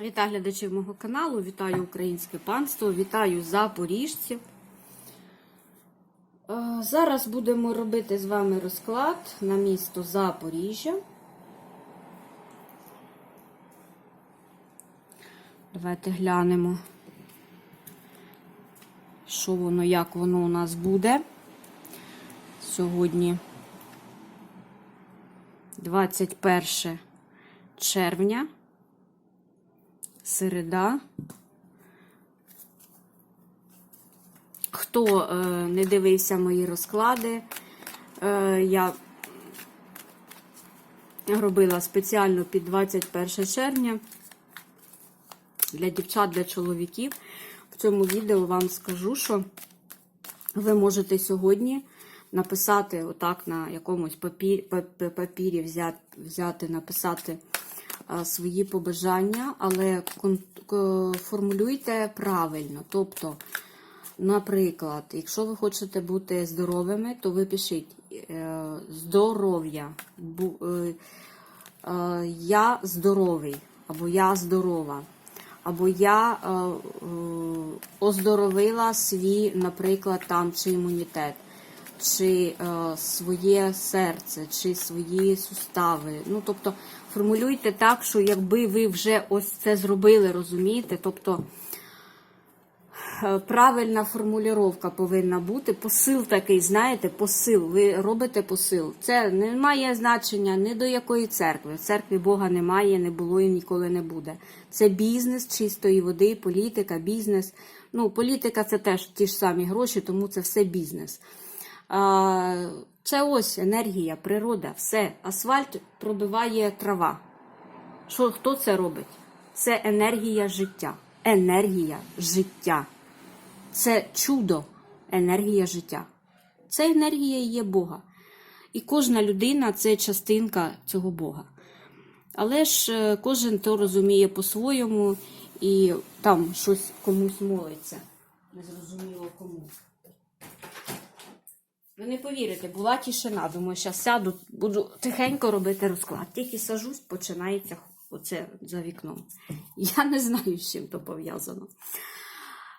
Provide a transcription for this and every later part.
Вітаю глядачів мого каналу, вітаю українське панство, вітаю запоріжців. Е, Зараз будемо робити з вами розклад на місто Запоріжжя. Давайте глянемо, що воно, як воно у нас буде. Сьогодні 21 червня. Середа. Хто е, не дивився мої розклади, е, я робила спеціально під 21 червня для дівчат, для чоловіків. В цьому відео вам скажу, що ви можете сьогодні написати, отак на якомусь папір, папірі взяти, написати свої побажання, але формулюйте правильно. Тобто, наприклад, якщо ви хочете бути здоровими, то ви пишіть е, здоров'я. Е, е, Я здоровий, або я здорова. Або я оздоровила свій, наприклад, там чи імунітет, чи е, своє серце, чи свої сустави. Ну, тобто, формулюйте так, що якби ви вже ось це зробили, розумієте? Тобто е, правильна формулювання повинна бути. Посил такий, знаєте, посил. Ви робите посил. Це не має значення ні до якої церкви. В церкві Бога немає, не було і ніколи не буде. Це бізнес чистої води, політика, бізнес. Ну, політика це теж ті ж самі гроші, тому це все бізнес. Це ось енергія, природа, все. Асфальт пробиває трава. Що, хто це робить? Це енергія життя. Енергія життя. Це чудо, енергія життя. Це енергія є Бога. І кожна людина це частинка цього Бога. Але ж е, кожен то розуміє по-своєму і там щось комусь молиться. Незрозуміло кому. Ви не повірите, була тишина. Думаю, зараз сяду, буду тихенько робити розклад. Тільки сажусь, починається оце за вікном. Я не знаю, з чим то пов'язано.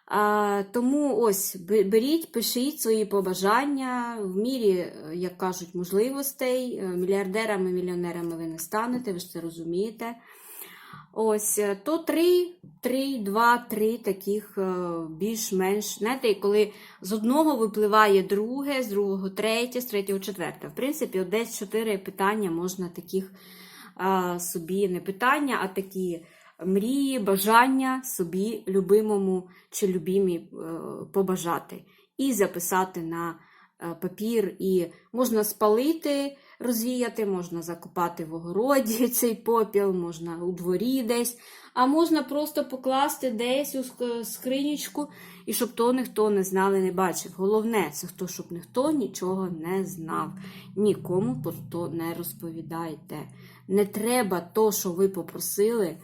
А, тому ось беріть, пишіть свої побажання в мірі, е, як кажуть, можливостей. Е, Мільярдерами, мільйонерами ви не станете, ви ж це розумієте. Ось, е, то три, три, два, три таких е, більш-менш. Знаєте, коли з одного випливає друге, з другого третє, з третього четверте. В принципі, десь чотири питання можна таких а, собі не питання, а такі мрії, бажання собі любимому чи любімій е, побажати. І записати на е, папір, і можна спалити, розвіяти, можна закопати в огороді цей попіл, можна у дворі десь, а можна просто покласти десь у скринічку, і щоб то ніхто не знав і не бачив. Головне, це хто, щоб ніхто нічого не знав. Нікому про то не розповідайте. Не треба то, що ви попросили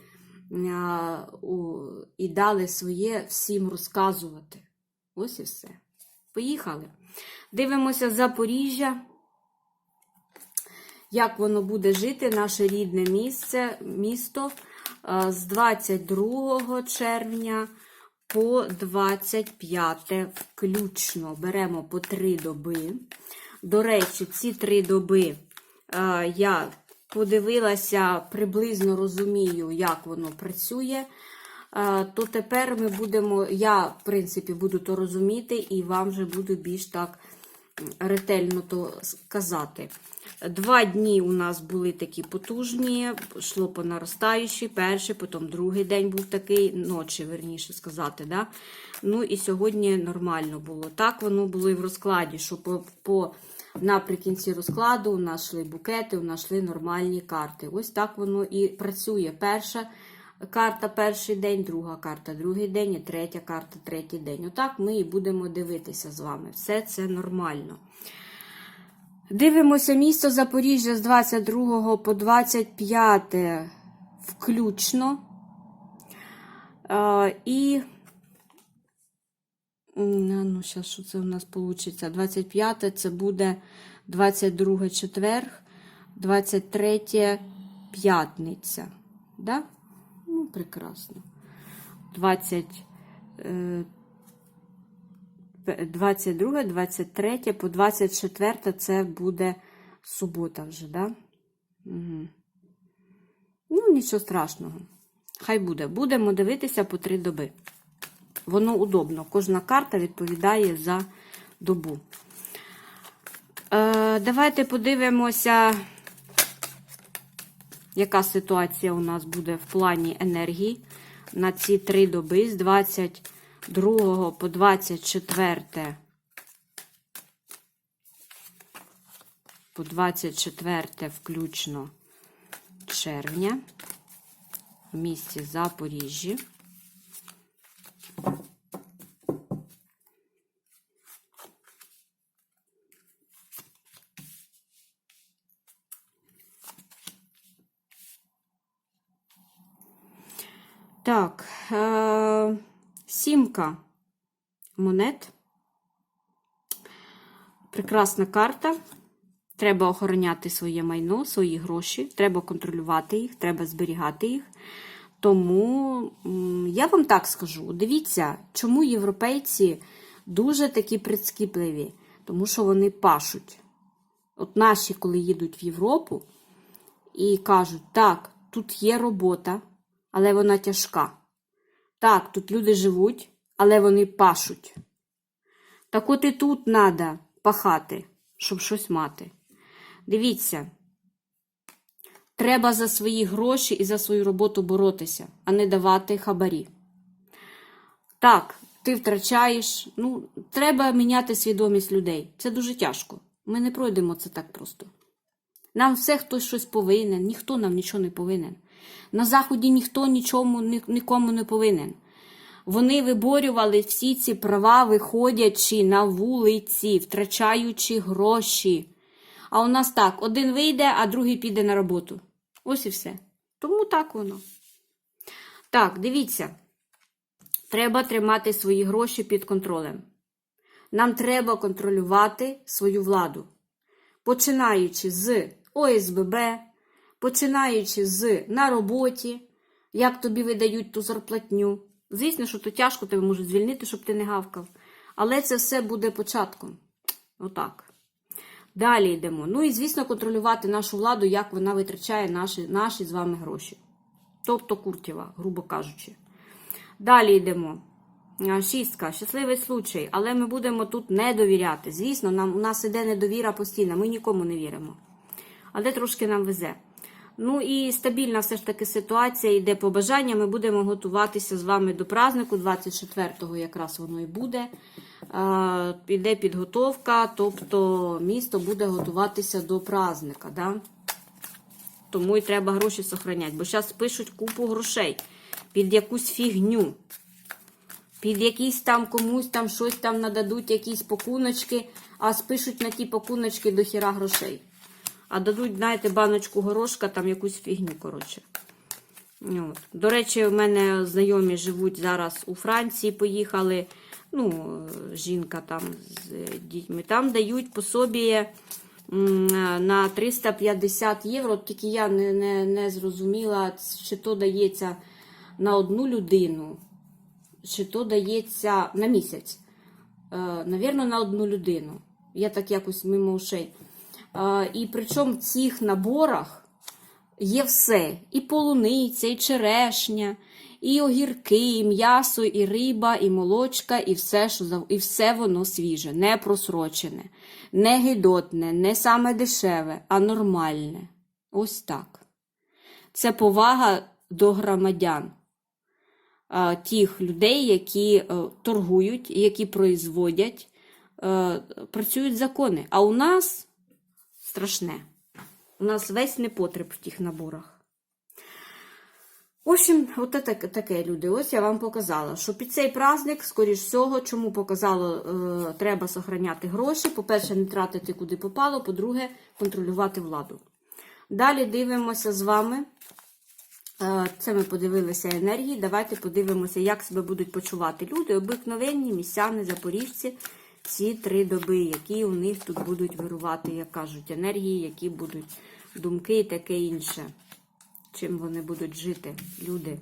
і дали своє всім розказувати. Ось і все. Поїхали. Дивимося Запоріжжя. Як воно буде жити, наше рідне місце, місто з 22 червня по 25 включно. Беремо по три доби. До речі, ці три доби е, я подивилася, приблизно розумію, як воно працює. Е, То тепер ми будемо, я, в принципі, буду то розуміти, і вам вже буду більш так ретельно то сказати. Два дні у нас були такі потужні, йшло по наростаючій, перший, потім другий день був такий, ночі, верніше сказати. Да? Ну і сьогодні нормально було. Так воно було і в розкладі, що по, по наприкінці розкладу у нас йшли букети, у нас йшли нормальні карти. Ось так воно і працює. Перша карта перший день, друга карта другий день, і третя карта третій день. Отак ми і будемо дивитися з вами. Все це нормально. Дивимося місто Запоріжжя з 22 по 25 включно. Е, і Ну, зараз, що це у нас вийде? 25 це буде 22 четверг, 23 п'ятниця. Да? Прекрасно. 20, е, 22, 23 по 24 це буде субота вже, да? Угу. Ну, нічого страшного. Хай буде. Будемо дивитися по три доби. Воно удобно. Кожна карта відповідає за добу. Е, давайте подивимося, яка ситуація у нас буде в плані енергії на ці три доби з 22 по 24 по 24 включно червня в місті Запоріжжі. Так, е- сімка монет. Прекрасна карта. Треба охороняти своє майно, свої гроші, треба контролювати їх, треба зберігати їх. Тому я вам так скажу: дивіться, чому європейці дуже такі прискіпливі, тому що вони пашуть. От наші, коли їдуть в Європу і кажуть, так, тут є робота, але вона тяжка. Так, тут люди живуть, але вони пашуть. Так от і тут треба пахати, щоб щось мати. Дивіться, треба за свої гроші і за свою роботу боротися, а не давати хабарі. Так, ти втрачаєш. Ну, треба міняти свідомість людей. Це дуже тяжко. Ми не пройдемо це так просто. Нам все хтось щось повинен, ніхто нам нічого не повинен. На Заході ніхто нічому, нікому не повинен. Вони виборювали всі ці права, виходячи на вулиці, втрачаючи гроші. А у нас так: один вийде, а другий піде на роботу. Ось і все. Тому так воно. Так, дивіться. Треба тримати свої гроші під контролем. Нам треба контролювати свою владу. Починаючи з ОСББ, починаючи з на роботі, як тобі видають ту зарплатню. Звісно, що то тяжко тебе можуть звільнити, щоб ти не гавкав. Але це все буде початком. Отак. Далі йдемо. Ну і, звісно, контролювати нашу владу, як вона витрачає наші, наші з вами гроші. Тобто Куртєва, грубо кажучи. Далі йдемо. Шістка, щасливий случай, але ми будемо тут не довіряти. Звісно, нам, у нас іде недовіра постійна, ми нікому не віримо. Але трошки нам везе. Ну і стабільна все ж таки ситуація йде по бажання. Ми будемо готуватися з вами до празднику. 24-го якраз воно і буде. Піде підготовка, тобто місто буде готуватися до праздника. Да? Тому і треба гроші сохраняти. Бо зараз пишуть купу грошей під якусь фігню. Під якісь там комусь там щось там нададуть, якісь пакуночки, а спишуть на ті пакуночки до хіра грошей. А дадуть, знаєте, баночку горошка, там якусь фігню, коротше. От. До речі, в мене знайомі живуть зараз у Франції, поїхали. Ну, е, жінка там з е, дітьми. Там дають пособіє м, на 350 євро. Тільки я не, не, не зрозуміла, чи то дається на одну людину, чи то дається на місяць. Е, Навірно, на одну людину. Я так якось мимо ушей. І причому в цих наборах є все: і полуниця, і черешня, і огірки, і м'ясо, і риба, і молочка, і все, що і все воно свіже, не просрочене, не гидотне, не саме дешеве, а нормальне. Ось так. Це повага до громадян. Тих людей, які е, торгують, які производять, е, працюють закони. А у нас страшне. У нас весь непотреб в тих наборах. В общем, от таке, таке люди. Ось я вам показала, що під цей праздник, скоріш всього, чому показало, е, треба сохраняти гроші. По-перше, не тратити куди попало, по-друге, контролювати владу. Далі дивимося з вами. Е, Це ми подивилися енергії. Давайте подивимося, як себе будуть почувати люди, обикновенні містяни, запоріжці, ці три доби, які у них тут будуть вирувати, як кажуть, енергії, які будуть думки і таке інше. Чим вони будуть жити, люди.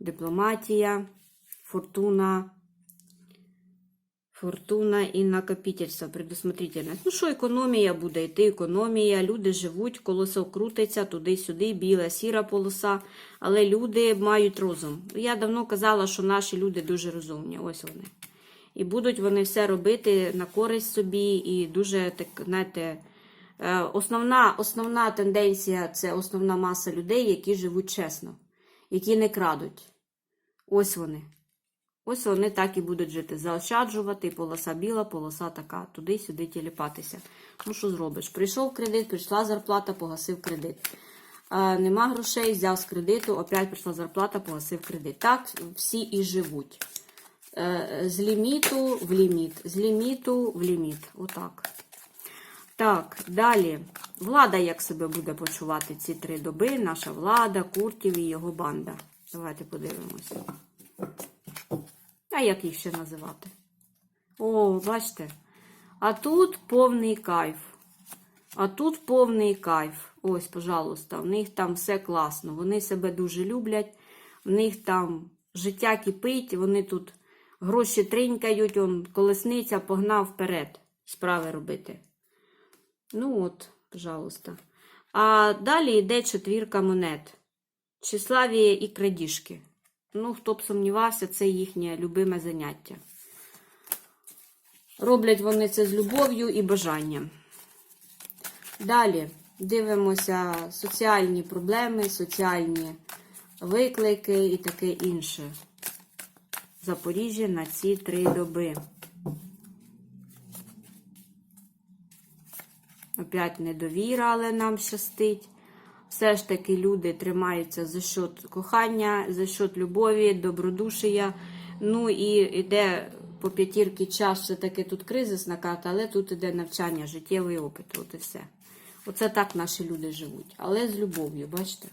дипломатія, фортуна. Фортуна і накопительство, предусмотрительність. Ну що, економія буде йти, економія, люди живуть, колесо крутиться туди-сюди, біла, сіра полоса, але люди мають розум. Я давно казала, що наші люди дуже розумні. Ось вони. І будуть вони все робити на користь собі, і дуже так, знаєте, е, основна, основна тенденція це основна маса людей, які живуть чесно, які не крадуть. Ось вони. Ось вони так і будуть жити. Заощаджувати, полоса біла, полоса така, туди-сюди тіліпатися. Ну, що зробиш? Прийшов кредит, прийшла зарплата, погасив кредит. А, нема грошей, взяв з кредиту, опять прийшла зарплата, погасив кредит. Так всі і живуть. Е, з ліміту в ліміт, з ліміту в ліміт. Отак. Так, далі. Влада як себе буде почувати ці три доби? Наша влада, Куртів і його банда. Давайте подивимося. А як їх ще називати? О, бачите. А тут повний кайф. А тут повний кайф. Ось, пожалуйста, в них там все класно. Вони себе дуже люблять. В них там життя кипить, вони тут гроші тринькають, он колесниця погнав вперед. Справи робити. Ну от, пожалуйста. А далі йде четвірка монет. Тщеславіє і крадіжки. Ну, хто б сумнівався, це їхнє любиме заняття. Роблять вони це з любов'ю і бажанням. Далі дивимося соціальні проблеми, соціальні виклики і таке інше. Запоріжжя на ці три доби. Опять недовіра, але нам щастить. Все ж таки люди тримаються за счет кохання, за счет любові, добродушія. Ну і йде по п'ятірки час, все таки тут кризисна карта, але тут іде навчання, життєвий опит. От і все. Оце так наші люди живуть. Але з любов'ю, бачите?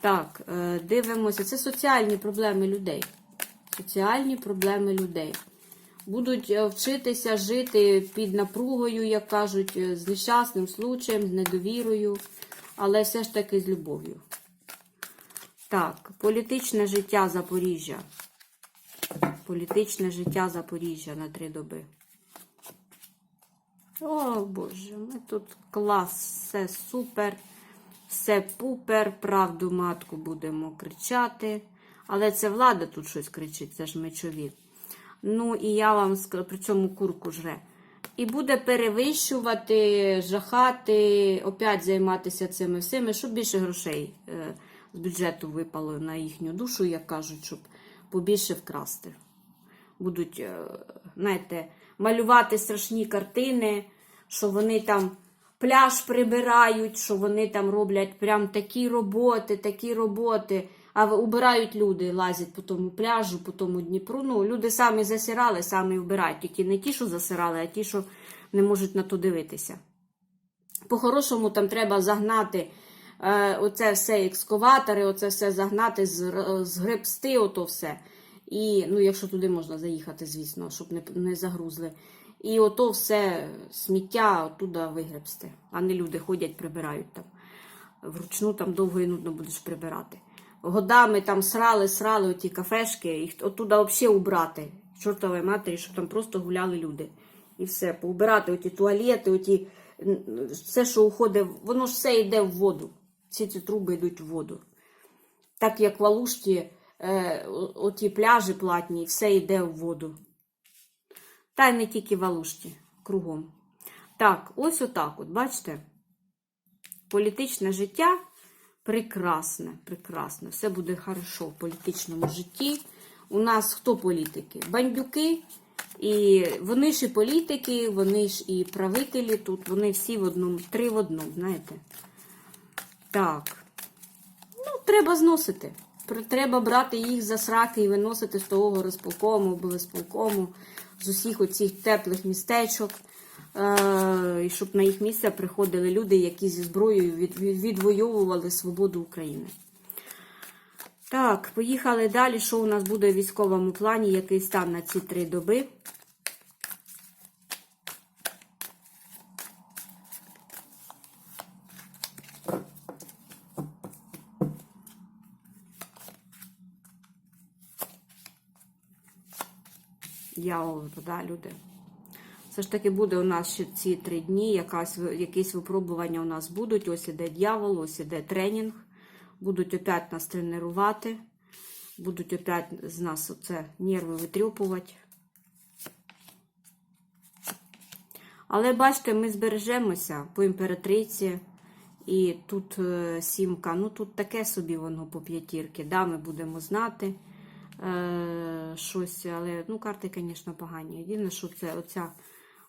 Так, е, дивимося. Це соціальні проблеми людей. Соціальні проблеми людей. Будуть е, вчитися жити під напругою, як кажуть, е, з нещасним случаєм, з недовірою, але все ж таки з любов'ю. Так, політичне життя Запоріжжя. Політичне життя Запоріжжя на три доби. О, Боже, ми тут клас, все супер, все пупер, правду матку будемо кричати. Але це влада тут щось кричить, це ж мечові. Ну, і я вам скажу, при цьому курку жре. І буде перевищувати, жахати, опять займатися цими всіми, щоб більше грошей е, з бюджету випало на їхню душу, як кажуть, щоб побільше вкрасти. Будуть, е, знаєте, малювати страшні картини, що вони там пляж прибирають, що вони там роблять прям такі роботи, такі роботи. А убирають люди, лазять по тому пляжу, по тому Дніпру. Ну, люди самі засирали, самі вбирають. Тільки не ті, що засирали, а ті, що не можуть на то дивитися. По-хорошому там треба загнати е, оце все екскаватори, оце все загнати, згребсти, ото все. І, ну, якщо туди можна заїхати, звісно, щоб не, не загрузли. І ото все сміття оттуда вигребсти. А не люди ходять, прибирають там. Вручну там довго і нудно будеш прибирати. Годами там срали, срали оті кафешки, їх оттуда взагалі убрати. Чортової матері, щоб там просто гуляли люди. І все, поубирати оті туалети, оті, все, що уходить, воно ж все йде в воду. Всі ці труби йдуть в воду. Так як в Алушті, е, оті пляжі платні, все йде в воду. Та й не тільки в Алушті, кругом. Так, ось отак, от, бачите? Політичне життя прекрасне, прекрасне. Все буде хорошо в політичному житті. У нас хто політики? Бандюки. І вони ж і політики, вони ж і правителі тут, вони всі в одному, три в одному, знаєте. Так. Ну, треба зносити. Треба брати їх за сраки і виносити з того розполкому, обов'язполкому, з усіх оцих теплих містечок і щоб на їх місце приходили люди, які зі зброєю відвоювали свободу України. Так, поїхали далі. Що у нас буде в військовому плані, який стан на ці три доби? Я да, люди. Все ж таки буде у нас ще ці три дні, якась, якісь випробування у нас будуть. Ось іде дьявол, ось іде тренінг. Будуть опять нас тренувати. Будуть опять з нас оце нерви витрюпувати. Але бачите, ми збережемося по імператриці. І тут е, сімка, ну тут таке собі воно по п'ятірки. Да, ми будемо знати е, щось, але ну, карти, звісно, погані. Єдине, що це оця,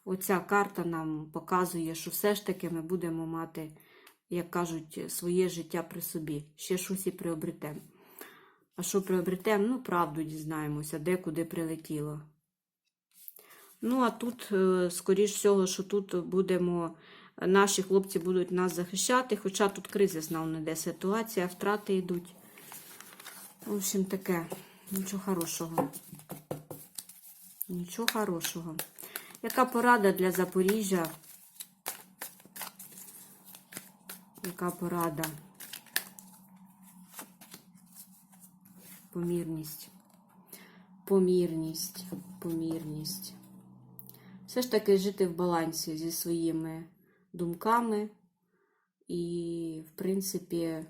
оця карта нам показує, що все ж таки ми будемо мати, як кажуть, своє життя при собі. Ще щось і приобретемо. А що приобретемо? Ну, правду дізнаємося, де куди прилетіло. Ну, а тут, е, скоріш всього, що тут будемо, наші хлопці будуть нас захищати, хоча тут кризисна не де ситуація, втрати йдуть. В общем, таке, нічого хорошого. Нічого хорошого. Яка порада для Запоріжжя? Яка порада? Помірність. Помірність. Помірність. Все ж таки жити в балансі зі своїми думками і, в принципі,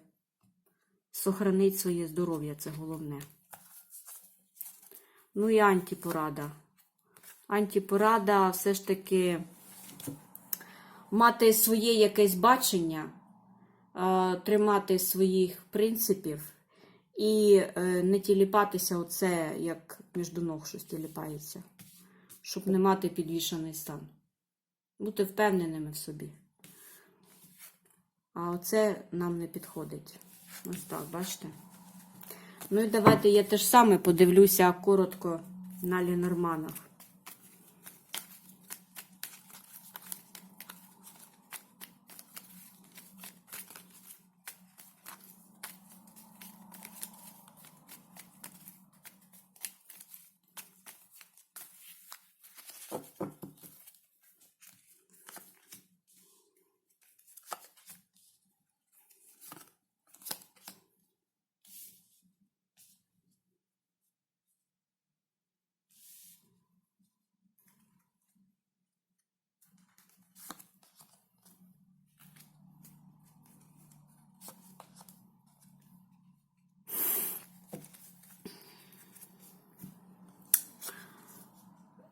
сохранити своє здоров'я це головне. Ну і антипорада. Антипорада все ж таки мати своє якесь бачення, е, тримати своїх принципів і е, не тіліпатися оце, як між ног щось тіліпається, щоб не мати підвішений стан. Бути впевненими в собі. А оце нам не підходить. Ось так, бачите? Ну і давайте я теж саме подивлюся коротко на Лінорманах.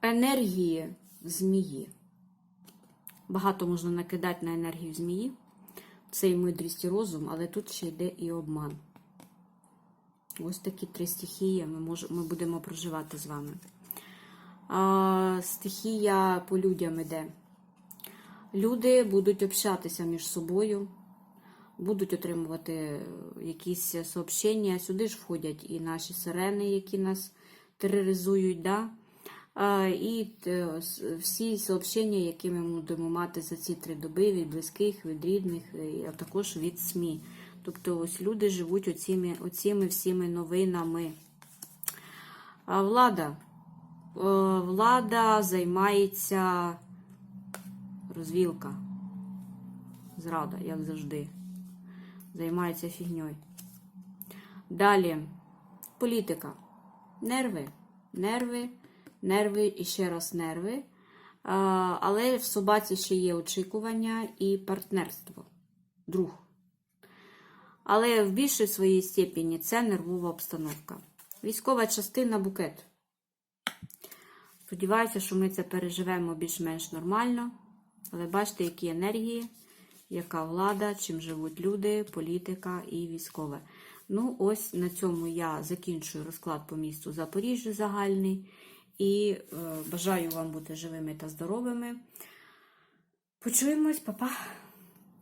Енергії змії. Багато можна накидати на енергію змії. Це і мудрість і розум, але тут ще йде і обман. Ось такі три стихії ми, мож, ми будемо проживати з вами. А, стихія по людям іде. Люди будуть общатися між собою, будуть отримувати якісь сообщення. Сюди ж входять і наші сирени, які нас тероризують. Да? І е, всі сообщення, які ми будемо мати за ці три доби від близьких, від рідних, а також від СМІ. Тобто ось люди живуть оціми, оціми всіми новинами. А влада. Е, Влада займається розвілка. Зрада, як завжди. Займається фігньою. Далі політика. Нерви. Нерви, нерви і ще раз нерви. Але в собаці ще є очікування і партнерство. Друг. Але в більшій своїй степені це нервова обстановка. Військова частина букет. Сподіваюся, що ми це переживемо більш-менш нормально. Але бачите, які енергії, яка влада, чим живуть люди, політика і військове. Ну, ось на цьому я закінчую розклад по місту Запоріжжя загальний. І е, бажаю вам бути живими та здоровими. Почуємось, па-па!